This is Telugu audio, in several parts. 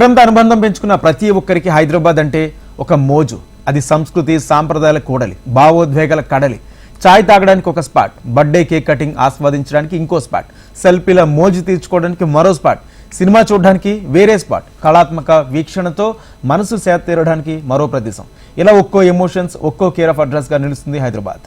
నగరంతో అనుబంధం పెంచుకున్న ప్రతి ఒక్కరికి హైదరాబాద్ అంటే ఒక మోజు. అది సంస్కృతి సాంప్రదాయాల కూడలి భావోద్వేగాల కడలి. చాయ్ తాగడానికి ఒక స్పాట్ బర్త్డే కేక్ కటింగ్ ఆస్వాదించడానికి ఇంకో స్పాట్ సెల్ఫీల మోజు తీర్చుకోవడానికి మరో స్పాట్ సినిమా చూడడానికి వేరే స్పాట్ కళాత్మక వీక్షణతో మనసు సేద తీరడానికి మరో ప్రదేశం. ఇలా ఒక్కో ఎమోషన్స్ ఒక్కో కేర్ ఆఫ్ అడ్రస్గా నిలుస్తుంది హైదరాబాద్.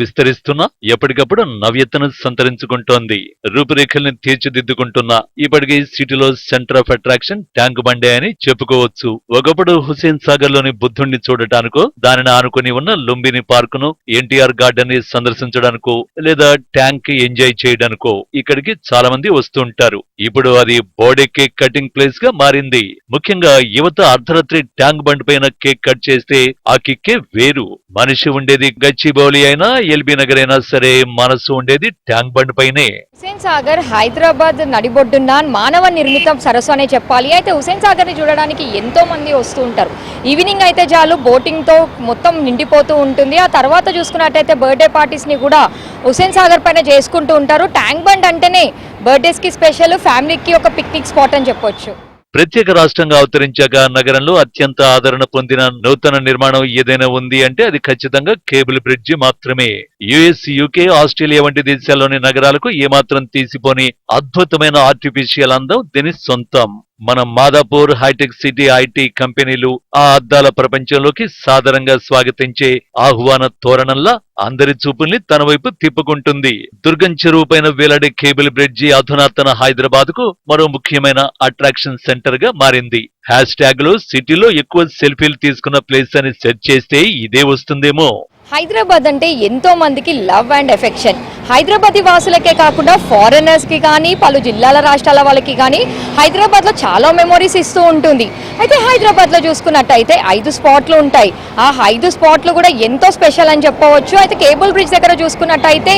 విస్తరిస్తున్న ఎప్పటికప్పుడు నవ్యతను సంతరించుకుంటోంది. రూపురేఖల్ని తీర్చిదిద్దుకుంటున్న ఇప్పటికీ సిటీలో సెంటర్ ఆఫ్ అట్రాక్షన్ ట్యాంక్ బండే అని చెప్పుకోవచ్చు. ఒకప్పుడు హుసేన్ సాగర్లోని బుద్ధుణ్ణి చూడటానికో దానిని ఆనుకుని ఉన్న లుంబిని పార్క్ను ఎన్టీఆర్ గార్డెన్ని సందర్శించడానికో లేదా ట్యాంక్ ఎంజాయ్ చేయడానికో ఇక్కడికి చాలా మంది వస్తుంటారు ఇప్పుడు అది బోడే కేక్ కటింగ్ ప్లేస్గా మారింది. ముఖ్యంగా యువత అర్ధరాత్రి ట్యాంక్ బండ్ పైన కేక్ కట్ చేస్తే ఆ కిక్కే వేరు. మనిషి ఉండేది గచ్చిబౌలి అయినా ఎల్బీ నగర్ అయినా సరే మనసు ఉండేది ట్యాంక్ బండ్ పైనే. హుసేన్ సాగర్ హైదరాబాద్ నడిబొడ్డున్న మానవ నిర్మిత సరస్సు అనే చెప్పాలి. అయితే హుసేన్ సాగర్ని చూడడానికి ఎంతో మంది వస్తూ ఉంటారు. ఈవినింగ్ అయితే చాలు బోటింగ్తో మొత్తం నిండిపోతూ ఉంటుంది. ఆ తర్వాత చూసుకున్నట్టయితే బర్త్డే పార్టీస్ని కూడా హుసేన్ సాగర్ పైన చేసుకుంటూ ఉంటారు. ట్యాంక్ బండ్ అంటేనే బర్త్డేస్కి స్పెషల్ ఫ్యామిలీకి ఒక పిక్నిక్ స్పాట్ అని చెప్పొచ్చు. ప్రత్యేక రాష్ట్రంగా అవతరించాక నగరంలో అత్యంత ఆదరణ పొందిన నూతన నిర్మాణం ఏదైనా ఉంది అంటే అది ఖచ్చితంగా కేబుల్ బ్రిడ్జి మాత్రమే. యుఎస్ యూకే ఆస్ట్రేలియా వంటి దేశాల్లోని నగరాలకు ఏమాత్రం తీసిపోని అద్భుతమైన ఆర్టిఫిషియల్ అందం దీని సొంతం. మన మాదాపూర్ హైటెక్ సిటీ ఐటీ కంపెనీలు ఆ అద్దాల ప్రపంచంలోకి సాదరంగా స్వాగతించే ఆహ్వాన తోరణంలా అందరి చూపుల్ని తన వైపు తిప్పుకుంటుంది. దుర్గం చెరువు పైన వేలాడే కేబుల్ బ్రిడ్జి అధునాతన హైదరాబాద్కు మరో ముఖ్యమైన అట్రాక్షన్ సెంటర్గా మారింది. హ్యాష్ ట్యాగ్లో సిటీలో ఎక్కువ సెల్ఫీలు తీసుకున్న ప్లేస్ అని సెర్చ్ చేస్తే ఇదే వస్తుందేమో. హైదరాబాద్ అంటే ఎంతో మందికి లవ్ అండ్ ఎఫెక్షన్. హైదరాబాద్ వాసులకే కాకుండా ఫారెనర్స్కి కానీ పలు జిల్లాల రాష్ట్రాల వాళ్ళకి కానీ హైదరాబాద్లో చాలా మెమొరీస్ ఇస్తూ ఉంటుంది. అయితే హైదరాబాద్లో చూసుకున్నట్టయితే ఐదు స్పాట్లు ఉంటాయి. ఆ ఐదు స్పాట్లు కూడా ఎంతో స్పెషల్ అని చెప్పవచ్చు. అయితే కేబుల్ బ్రిడ్జ్ దగ్గర చూసుకున్నట్టయితే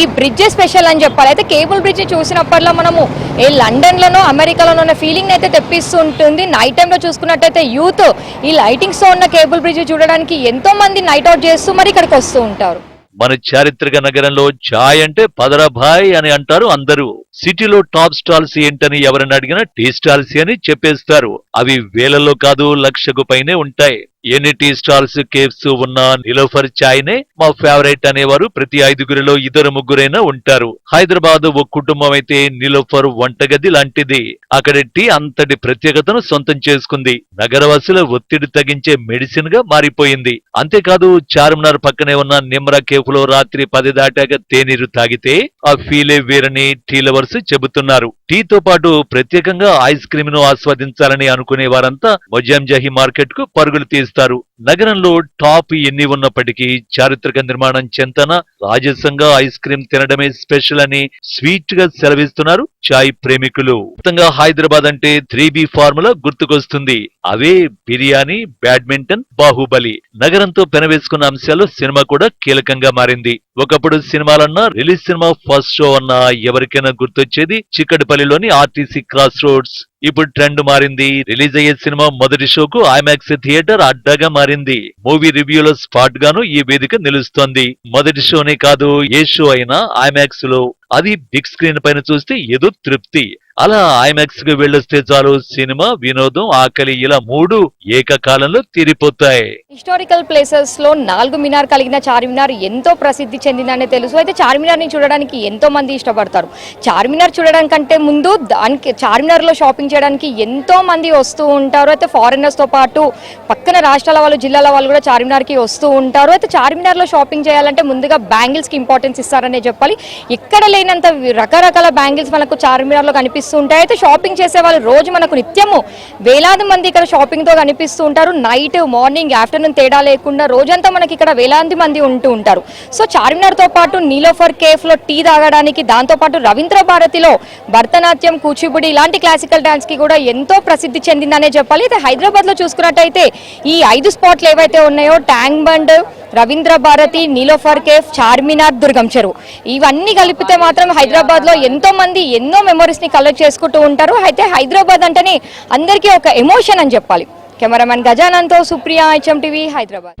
ఈ బ్రిడ్జ్ స్పెషల్ అని చెప్పాలి. అయితే కేబుల్ బ్రిడ్జ్ చూసినప్పట్లో మనము ఏ లండన్లోనో అమెరికాలోనో ఉన్న ఫీలింగ్ అయితే తెప్పిస్తూ ఉంటుంది నైట్ టైంలో చూసుకున్నట్టయితే యూత్ ఈ లైటింగ్స్తో ఉన్న కేబుల్ బ్రిడ్జ్ చూడడానికి ఎంతో మంది నైట్ అవుట్ చేస్తూ మరి ఇక్కడికి వస్తూ ఉంటారు. మన చారిత్రక నగరంలో ఛాయ్ అంటే పదరభాయ్ అని అంటారు అందరూ. సిటీలో టాప్ స్టాల్స్ ఏంటని ఎవరిని అడిగినా టీ స్టాల్స్ అని చెప్పేస్తారు. అవి వేలలో కాదు లక్షకు పైనే ఉంటాయి. ఎన్ని టీ స్టాల్స్ కేఫ్స్ ఉన్న నిలోఫర్ ఛాయ్ నే మా ఫేవరెట్ అనేవారు. ప్రతి ఐదుగురిలో ఇద్దరు ముగ్గురైనా ఉంటారు. హైదరాబాద్ ఒక కుటుంబం అయితే నిలోఫర్ వంటగది లాంటిది. అక్కడ టీ అంతటి ప్రత్యేకతను సొంతం చేసుకుంది. నగరవాసుల ఒత్తిడి తగ్గించే మెడిసిన్గా మారిపోయింది. అంతేకాదు చార్మినార్ పక్కనే ఉన్న నిమ్రా కేఫ్లో రాత్రి పది దాటాక తేనీరు తాగితే ఆ ఫీలే వేరని టీ లవర్స్ చెబుతున్నారు. టీతో పాటు ప్రత్యేకంగా ఐస్ క్రీమ్ను ఆస్వాదించాలని అనుకునే వారంతా మొజాంజాహి మార్కెట్కు పరుగులు తీస్తారు నగరంలో టాప్ ఎన్ని ఉన్నప్పటికీ చారిత్రక నిర్మాణం చెంతన రాజసంగా ఐస్ క్రీమ్ తినడమే స్పెషల్ అని స్వీట్గా సెలవిస్తున్నారు చాయ్ ప్రేమికులు. మొత్తంగా హైదరాబాద్ అంటే త్రీ బి ఫార్ములా గుర్తుకొస్తుంది. అవే బిర్యానీ బ్యాడ్మింటన్ బాహుబలి. నగరంతో పెనవేసుకున్న అంశాల్లో సినిమా కూడా కీలకంగా మారింది. ఒకప్పుడు సినిమాలన్నా రిలీజ్ సినిమా ఫస్ట్ షో అన్నా ఎవరికైనా గుర్తొచ్చేది చిక్కడపల్లిలోని ఆర్టీసీ క్రాస్ రోడ్స్ ఇప్పుడు ట్రెండ్ మారింది. రిలీజ్ అయ్యే సినిమా మొదటి షోకు ఐమాక్స్ థియేటర్ అడ్డాగా మారింది. మూవీ రివ్యూల స్పాట్ గాను ఈ వేదిక నిలుస్తోంది. మొదటి షోనే కాదు ఏ షో అయినా ఐమాక్స్లో అది బిగ్ స్క్రీన్ పైన చూస్తే ఏదో తృప్తి. అలా ఐమాక్స్కు వెళ్ళొస్తే చాలు సినిమా వినోదం ఆకలి ఇలా మూడు ఏకకాలంలో తీరిపోతాయి. హిస్టారికల్ ప్లేసెస్లో నాలుగు మినార్ కలిగిన చార్మినార్ ఎంతో ప్రసిద్ధి చెందిందనే తెలుసు. అయితే చార్మినార్ని చూడడానికి ఎంతో మంది ఇష్టపడతారు. చార్మినార్ చూడడానికంటే ముందు దానికి చార్మినార్లో షాపింగ్ చేయడానికి ఎంతో మంది వస్తూ ఉంటారు. అయితే ఫారినర్స్తో పాటు పక్కన రాష్ట్రాల వాళ్ళు జిల్లాల వాళ్ళు కూడా చార్మినార్కి వస్తూ ఉంటారు. అయితే చార్మినార్లో షాపింగ్ చేయాలంటే ముందుగా బ్యాంగిల్స్కి ఇంపార్టెన్స్ ఇస్తారనే చెప్పాలి. ఎక్కడ లేనంత రకరకాల బ్యాంగిల్స్ మనకు చార్మినార్లో కనిపిస్తూ ఉంటాయి. అయితే షాపింగ్ చేసే వాళ్ళు రోజు మనకు నిత్యము వేలాది మంది ఇక్కడ షాపింగ్తో కనిపిస్తూ ఉంటారు. నైట్ మార్నింగ్ ఆఫ్టర్నూన్ తేడా లేకుండా రోజంతా మనకి ఇక్కడ వేలాది మంది ఉంటూ ఉంటారు. సో చార్మినార్తో పాటు నీలోఫర్ కేఫ్లో టీ తాగడానికి దాంతో పాటు రవీంద్ర భారతిలో భరతనాట్యం కూచిపూడి ఇలాంటి క్లాసికల్ డ్యాన్స్కి కూడా ఎంతో ప్రసిద్ధి చెందిందనే చెప్పాలి. అయితే హైదరాబాద్లో చూసుకున్నట్టయితే ఈ ఐదు స్పాట్లు ఏవైతే ఉన్నాయో ట్యాంక్ బండ్ రవీంద్ర భారతి నీలోఫర్ కేఫ్ చార్మినార్ దుర్గం చెరువు ఇవన్నీ కలిపితే మాత్రం హైదరాబాద్లో ఎంతో మంది ఎన్నో మెమరీస్ని కలెక్ట్ చేసుకుంటూ ఉంటారు. అయితే హైదరాబాద్ అంటేనే అందరికీ ఒక ఎమోషన్ అని చెప్పాలి. కెమెరామెన్ గజానంతో సుప్రియ హెచ్ఎం టీవీ హైదరాబాద్.